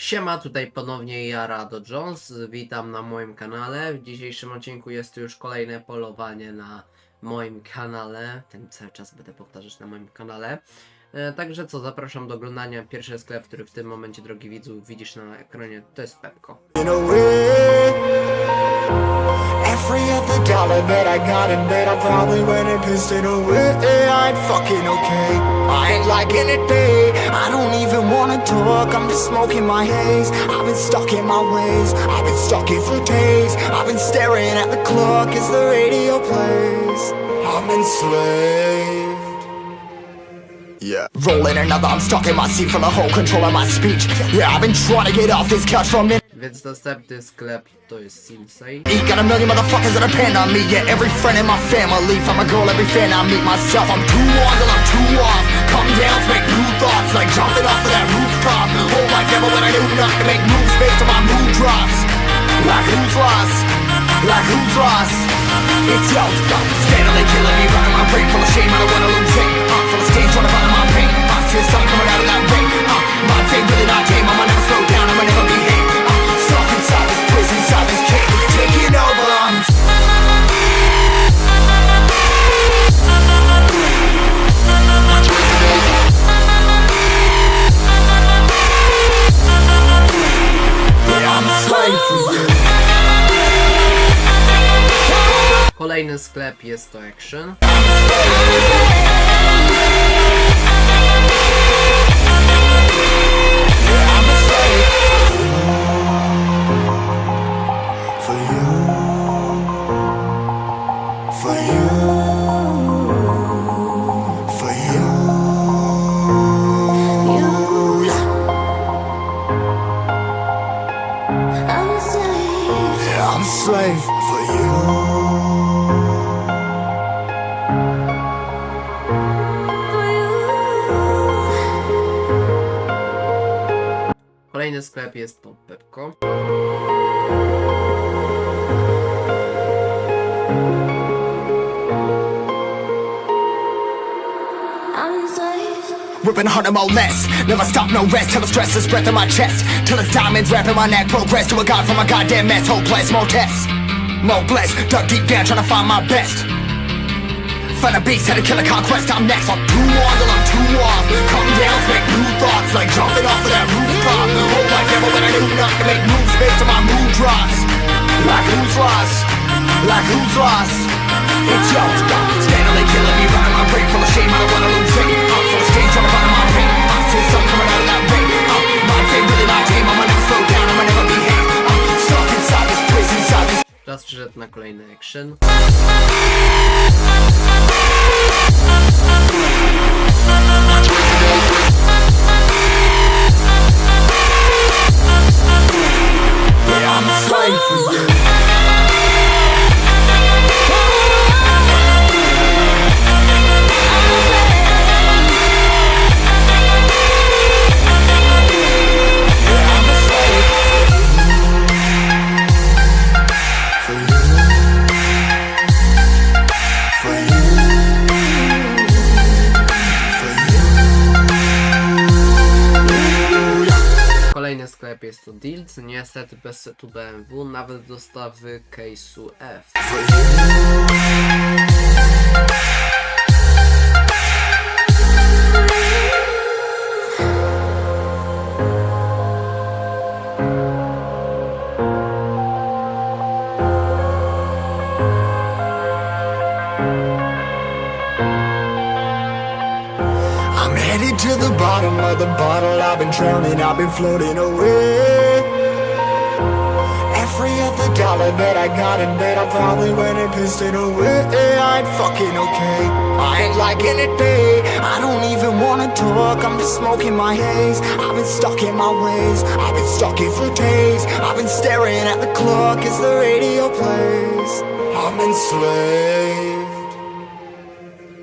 Siema, tutaj ponownie ja, Rado Jones. Witam na moim kanale. W dzisiejszym odcinku jest już kolejne polowanie na moim kanale. Ten cały czas będę powtarzać na moim kanale. E, Także co, zapraszam do oglądania. Pierwszy sklep, który w tym momencie, drogi widzu, widzisz na ekranie, to jest Pepko. In of the dollar that I got in bed, I probably went and pissed it away. I ain't fucking okay. I ain't liking it, babe. I don't even wanna talk. I'm just smoking my haze. I've been stuck in my ways. I've been stuck here for days. I've been staring at the clock as the radio plays. I'm enslaved. Yeah. Rolling another, I'm stuck in my seat full the whole control of my speech. Yeah, I've been trying to get off this couch for a minute. Więc następny sklep to jest Simsei. Got a million motherfuckers that depend on me. Yeah, every friend in my family. From a girl, every fan I meet myself. I'm too on till I'm too off. Come down to make new thoughts. Like jumping off of that rooftop. Whole life ever when I do not to make moves based on my mood drops. Like who's lost? Like who's lost? It's yo. Steadily killing me, running my brain full of shame. I don't wanna lose it. Uh, full of stage, trying to find my pain. I see the sun coming out of that rain. Uh, my day really not tame. I'ma never slow Kolejny sklep jest to Action. I'm a slave for you. Kolejny sklep jest to Pepko. Ripping harder, more less. Never stop, no rest. Till the stress is breath in my chest. Till it's diamonds wrapping my neck. Progress to a god from a goddamn mess. Hopeless, more tests. More blessed. Dug deep down, trying to find my best. Find a beast, had to kill a conquest. I'm next. I'm too on till I'm too off. Come down, make new thoughts. Like jumping off of that rooftop. Whole life ever when I knew not to make moves based on my mood drops. Like who's lost? Like who's lost? It's yo, steadily killing me, running my brain full of shame. I don't wanna lose it. I'm full of stage, trying to find my pain. I see sun coming out of that rain. Uh, my day really not przyszedł na kolejny Action. I'm a slave for you. Deals. Niestety bez setu BMW, nawet dostawy case'u F. I'm headed to the bottom of the bottle. I've been drowning, I've been floating away. Dollar that I got in bed, I probably went and pissed it away. I ain't fucking okay. I ain't liking it, babe. I don't even wanna talk. I'm just smoking my haze. I've been stuck in my ways. I've been stuck here for days. I've been staring at the clock as the radio plays. I'm enslaved.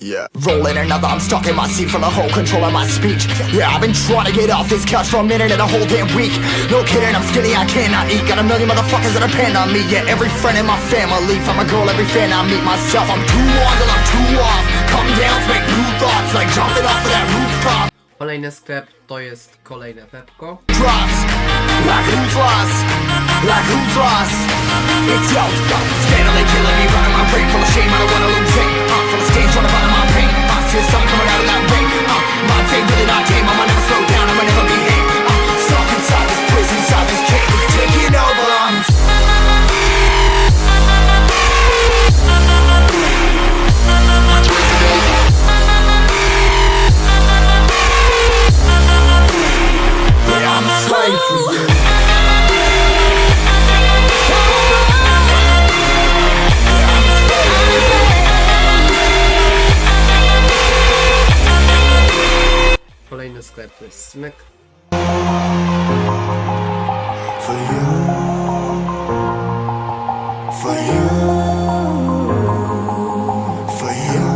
Yeah. Rolling another, I'm stuck in my seat full of whole control of my speech. Yeah, I've been trying to get off this couch for a minute and a whole damn week. No kidding, I'm skinny, I cannot eat. Got a million motherfuckers that depend on me. Yeah, every friend in my family. From a girl, every fan I meet myself. I'm too on till I'm too off. Come down, make new thoughts. Like jumping off of that rooftop. Kolejny sklep to jest kolejne Pepko. Drops. Like who's lost? Like who's lost? It's yo, yo, steadily killing me, running my brain full of shame. I don't wanna lose it. Uh, full of stage, trying to find Conscious, I'm coming out of that way uh, not with I'ma never slow down. конкретний смик. For you, for you, for you.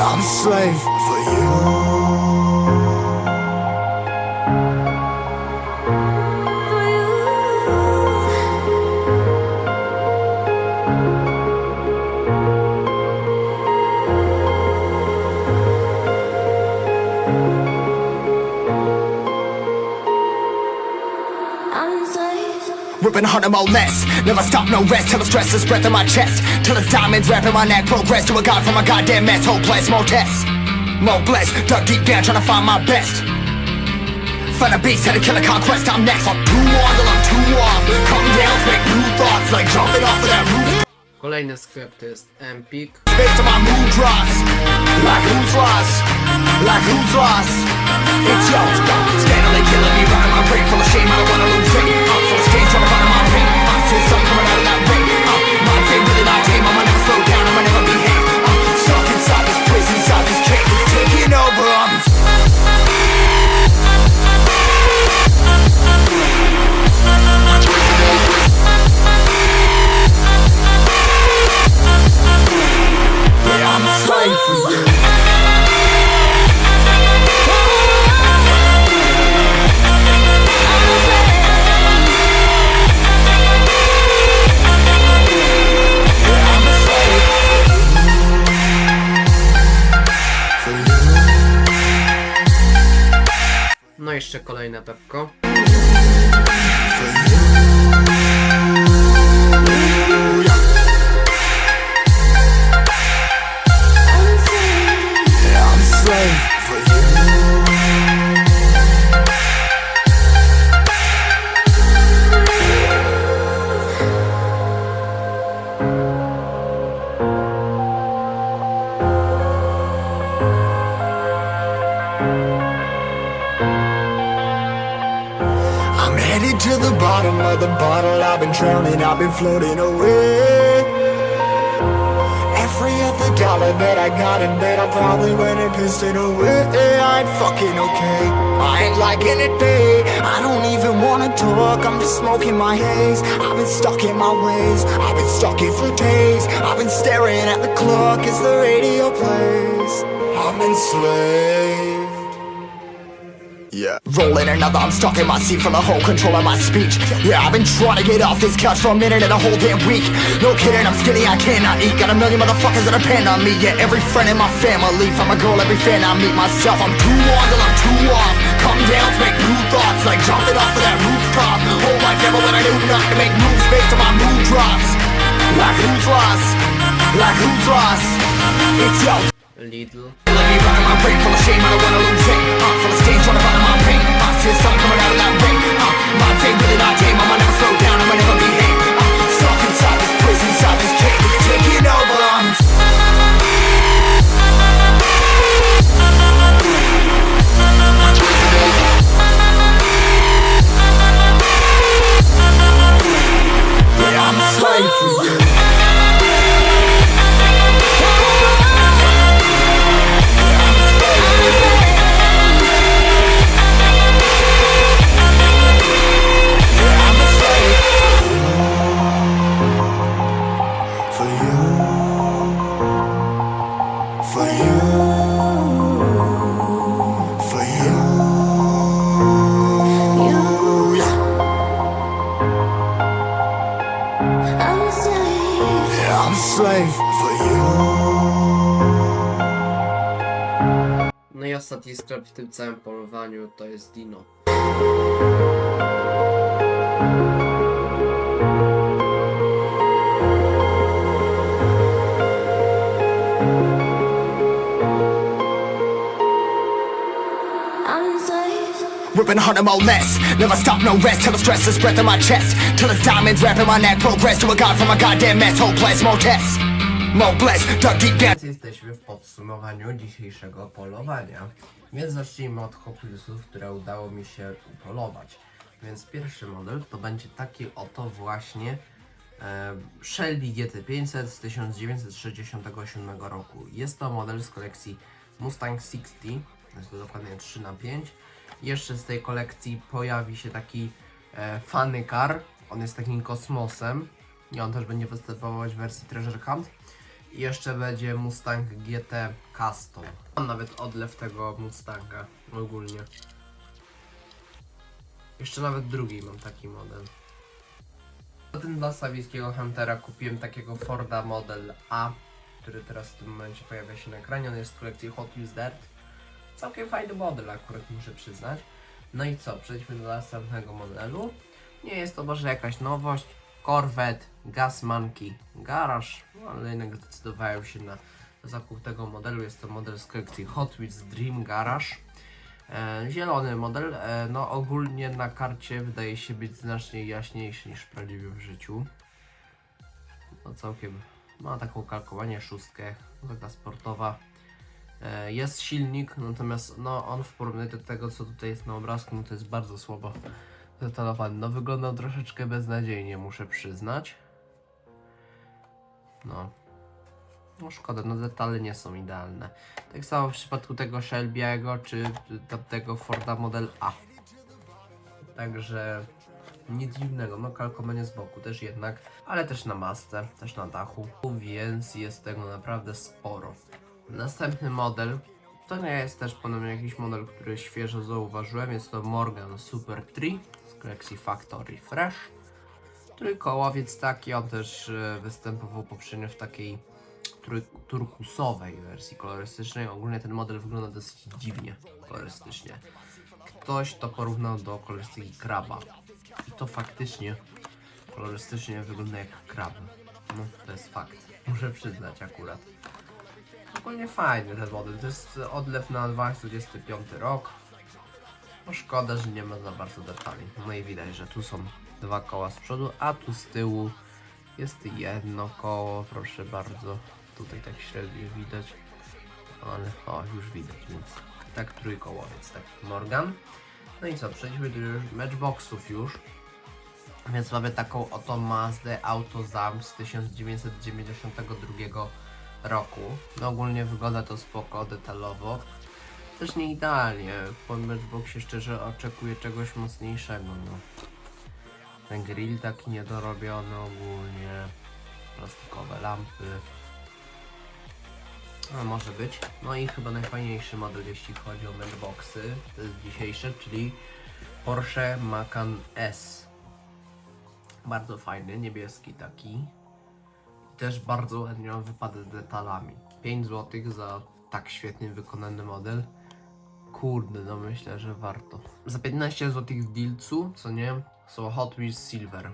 I'm a slave for you. Ripping harder, more less. Never stop, no rest. Till the stress is breath in my chest. Till it's diamonds wrapping my neck. Progress to a god from a goddamn mess. Hopeless, more tests. More blessed. Dug deep down, trying to find my best. Find a beast, had to kill a conquest. I'm next. I'm too on till I'm too off. Come down, make new thoughts. Like jumping off of that roof. Kolejny sklep to jest Empik. Based on my mood drops. Like who's lost? Like who's lost? It's yo, steadily killing me, running my brain full of shame. I don't wanna lose it. I'm full of stage, trying to find since I jeszcze kolejne pepko. To the bottom of the bottle. I've been drowning, I've been floating away. Every other dollar that I got in bed, I probably went and pissed it away. I ain't fucking okay. I ain't liking it, babe. I don't even wanna talk. I'm just smoking my haze. I've been stuck in my ways. I've been stuck here for days. I've been staring at the clock as the radio plays. I'm enslaved. Yeah. Rolling another, I'm stuck in my seat for the whole control of my speech. Yeah, I've been trying to get off this couch for a minute and a whole damn week. No kidding, I'm skinny, I cannot eat. Got a million motherfuckers that depend on me. Yeah, every friend in my family. From a girl, every fan I meet myself. I'm too on till I'm too off. Come down to make new thoughts, like jumping off of that rooftop. Whole life never when I knew not to make moves based on my mood drops. Like who's lost? Like who's lost? It's yo. Lidl. Let me run my brain full of shame, I don't wanna lose it. Uh, full of stage, trying fist, I'm coming out of that ring. Uh, my team, really my team, I'm on ostatni sklep w tym całym polowaniu to jest Dino. I'm enslaved. Ripping harder, more less. Never stop, no rest till the stress is breath in my chest. Till it's diamonds wrapping my neck. Progress to a god from a goddamn mess. Hopeless, more tests. Więc jesteśmy w podsumowaniu dzisiejszego polowania. Więc zacznijmy od Hoplisów, które udało mi się upolować. Więc pierwszy model to będzie taki oto właśnie e, Shelby GT500 z 1967 roku. Jest to model z kolekcji Mustang 60, jest to dokładnie 3 na 5 Jeszcze z tej kolekcji pojawi się taki e, funny car, on jest takim kosmosem i on też będzie występować w wersji Treasure Hunt. I jeszcze będzie Mustang GT Custom. Mam nawet odlew tego Mustanga ogólnie. Jeszcze nawet drugi mam taki model. Potem dla Sawickiego Huntera kupiłem takiego Forda Model A, który teraz w tym momencie pojawia się na ekranie. On jest w kolekcji Hot Wheels Dirt. Całkiem fajny model akurat muszę przyznać. No i co, przejdźmy do następnego modelu. Nie jest to może jakaś nowość. Corvette, Gas Monkey, Garage, no, ale jednak zdecydowałem się na zakup tego modelu. Jest to model z kolekcji Hot Wheels Dream Garage. Zielony model, e, no ogólnie na karcie wydaje się być znacznie jaśniejszy niż prawdziwie w życiu. No całkiem, ma taką kalkowanie szóstkę, taka sportowa. E, Jest silnik, natomiast no, on w porównaniu do tego, co tutaj jest na obrazku, no to jest bardzo słabo zdetalowany. No wyglądał troszeczkę beznadziejnie, muszę przyznać. No. No szkoda, no detale nie są idealne. Tak samo w przypadku tego Shelby'ego, czy tamtego Forda Model A. Także nic dziwnego, no kalkowanie z boku też jednak, ale też na masce, też na dachu, więc jest tego naprawdę sporo. Następny model, to nie jest też ponownie jakiś model, który świeżo zauważyłem, jest to Morgan Super 3 z kolekcji Factory Fresh. Trójkołowiec taki, on też e, występował poprzednio w takiej turkusowej wersji kolorystycznej. Ogólnie ten model wygląda dosyć dziwnie kolorystycznie. Ktoś to porównał do kolorystyki kraba. I to faktycznie kolorystycznie wygląda jak krab. No, to jest fakt. Muszę przyznać akurat. Ogólnie fajny ten model. To jest odlew na 2025 rok. No szkoda, że nie ma za bardzo detali. No i widać, że tu są dwa koła z przodu, a tu z tyłu jest jedno koło, proszę bardzo. Tutaj tak średnio widać. Ale o, już widać, więc tak trójkołowiec, tak Morgan. No i co, przejdźmy do już matchboxów już. Więc mamy taką oto Mazdę Autozam z 1992 roku. No ogólnie wygląda to spoko, detalowo. Też nie idealnie. Po matchboxie szczerze oczekuję czegoś mocniejszego. No. Ten grill taki niedorobiony ogólnie. Plastikowe lampy. Może być. No i chyba najfajniejszy model, jeśli chodzi o matchboxy, to jest dzisiejszy, czyli Porsche Macan S. Bardzo fajny, niebieski taki. Też bardzo ładnie wypada detalami. 5 zł za tak świetnie wykonany model. Kurde, no myślę, że warto. Za 15 zł w Dilcu, co nie, są Hot Wheels Silver.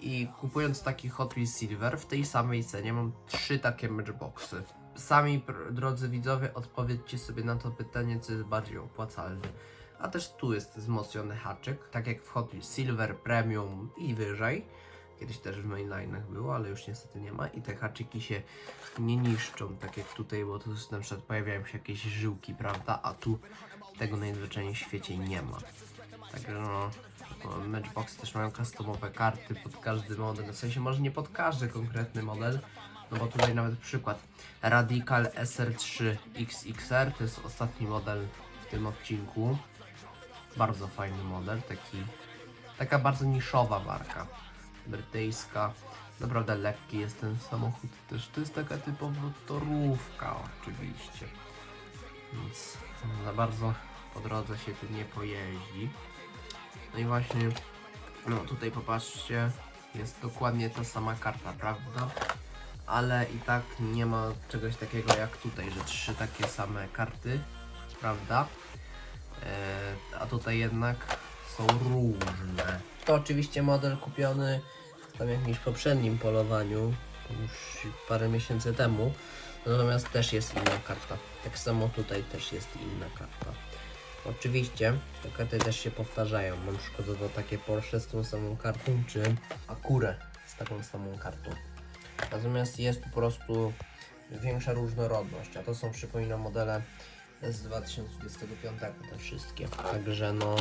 I kupując taki Hot Wheels Silver, w tej samej cenie mam trzy takie matchboxy. Sami, drodzy widzowie, odpowiedzcie sobie na to pytanie, co jest bardziej opłacalne. A też tu jest wzmocniony haczyk, tak jak w Hot Wheels Silver, Premium i wyżej. Kiedyś też w mainline'ach było, ale już niestety nie ma. I te haczyki się nie niszczą, tak jak tutaj, bo tu na przykład pojawiają się jakieś żyłki, prawda? A tu tego najzwyczajniej w świecie nie ma. Także no, no, Matchbox też mają customowe karty pod każdy model. W sensie może nie pod każdy konkretny model, no bo tutaj nawet przykład Radical SR3 XXR to jest ostatni model w tym odcinku. Bardzo fajny model, taki, taka bardzo niszowa marka brytyjska. Naprawdę lekki jest ten samochód też. To jest taka typowa torówka oczywiście. Więc za bardzo po drodze się tym nie pojeździ. No i właśnie, no tutaj popatrzcie, jest dokładnie ta sama karta, prawda? Ale i tak nie ma czegoś takiego jak tutaj, że trzy takie same karty. prawda? E, a tutaj jednak są różne. To oczywiście model kupiony w tam jakimś poprzednim polowaniu, już parę miesięcy temu. Natomiast też jest inna karta. Tak samo tutaj też jest inna karta. Oczywiście te karty też się powtarzają. Na przykład to takie Porsche z tą samą kartą, czy Acura z taką samą kartą. Natomiast jest po prostu większa różnorodność, a to są przypominam modele z 2025 te wszystkie. Także no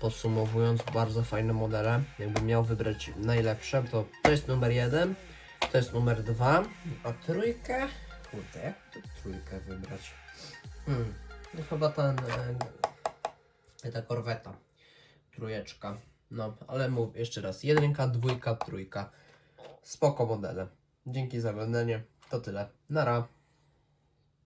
podsumowując bardzo fajne modele. Jakbym miał wybrać najlepsze, to to jest numer jeden, to jest numer dwa, a trójkę, kurde, jak tu trójkę wybrać? Hmm, no chyba ten, e, ta korweta, trójeczka. No, ale mówię jeszcze raz, jedynka, dwójka, trójka. Spoko modele. Dzięki za oglądanie. To tyle. Nara.